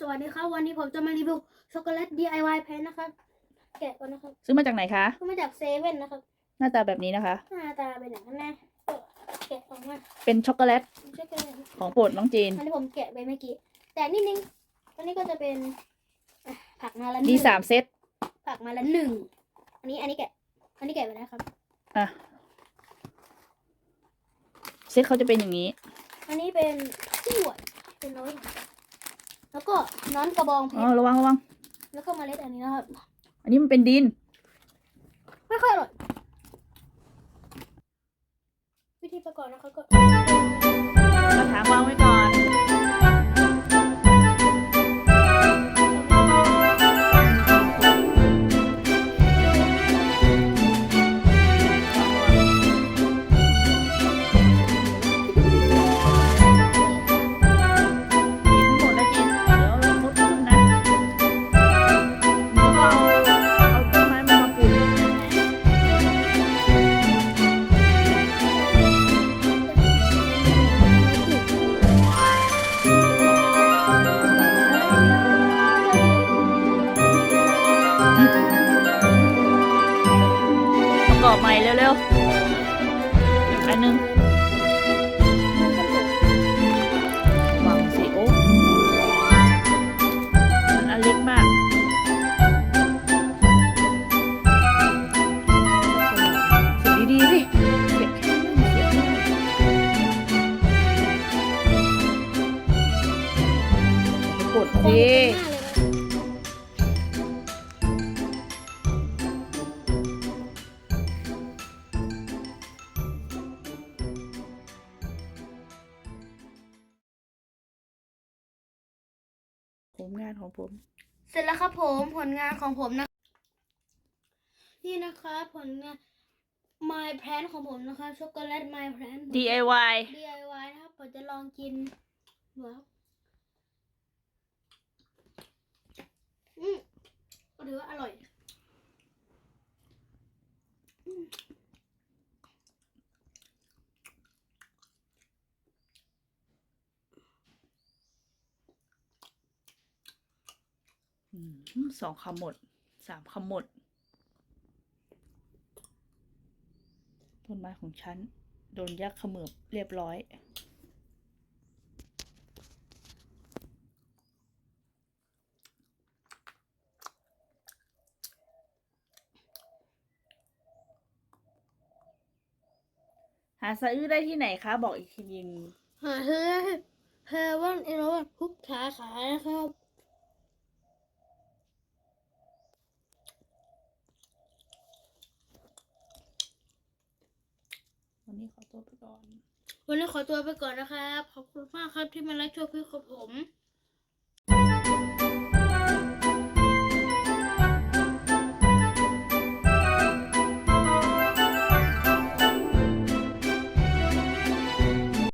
สวัสดีครับ วันนี้ผมจะมารีวิวช็อกโกแลต DIY แพนนะครับ แกะก่อนนะครับซื้อมาจากไหนคะก็มาจากเซเว่นนะครับ หน้าตาแบบนี้นะคะ หน้าตาเป็นอย่างนั้นนะก็แกะออกมาเป็นช็อกโกแลตช็อกโกแลตของโปรดน้องจีน อันนี้ผมแกะไปเมื่อกี้ แต่นิดนึงอันนี้ก็จะเป็นอะผักมาละหมีนึ่งสามเซตผักมาละหนึ่งอันนี้อันนี้แกะ อันนี้แกะไปแล้วครับ อะเซตเขาจะเป็นอย่างนี้ อันนี้เป็นถ้วยเป็นน้อย แล้วก็น้อนกระบองเพอ๋อชรระวังระวัง แล้วก็เมล็ดอันนี้นะครับ อันนี้มันเป็นดิน ไม่ค่อยอร่อย วิธีประกอบนะคะก็ กระถางวางไว้ก่อน อบใหม่เร็วๆ อันหนึงวางสิโอ้มันอันเล็กมากเสียบดีๆสิเสียบแค่นั้นเสียบไม่ได้กดสิ ผมงานของผม เสร็จแล้วครับผมผลงานของผมนะ นี่นะคะผลงาน My Plan ของผมนะคะช็อกโกแลต My Plan DIY DIY นะครับผมจะลองกินดูครับอืมก็ถือว่าอร่อย อืม สองคำหมด สามคำหมด ต้นไม้ของฉัน โดนยักษ์ขมือบเรียบร้อย หาซื้อได้ที่ไหนคะ บอกอีกทีนึงหาซื้อได้เฮวันเอรวันทุกสาขานะครับ วันนี้ขอตัวไปก่อน วันนี้ขอตัวไปก่อนนะครับ ขอบคุณมากครับที่มารับชมคลิปของผม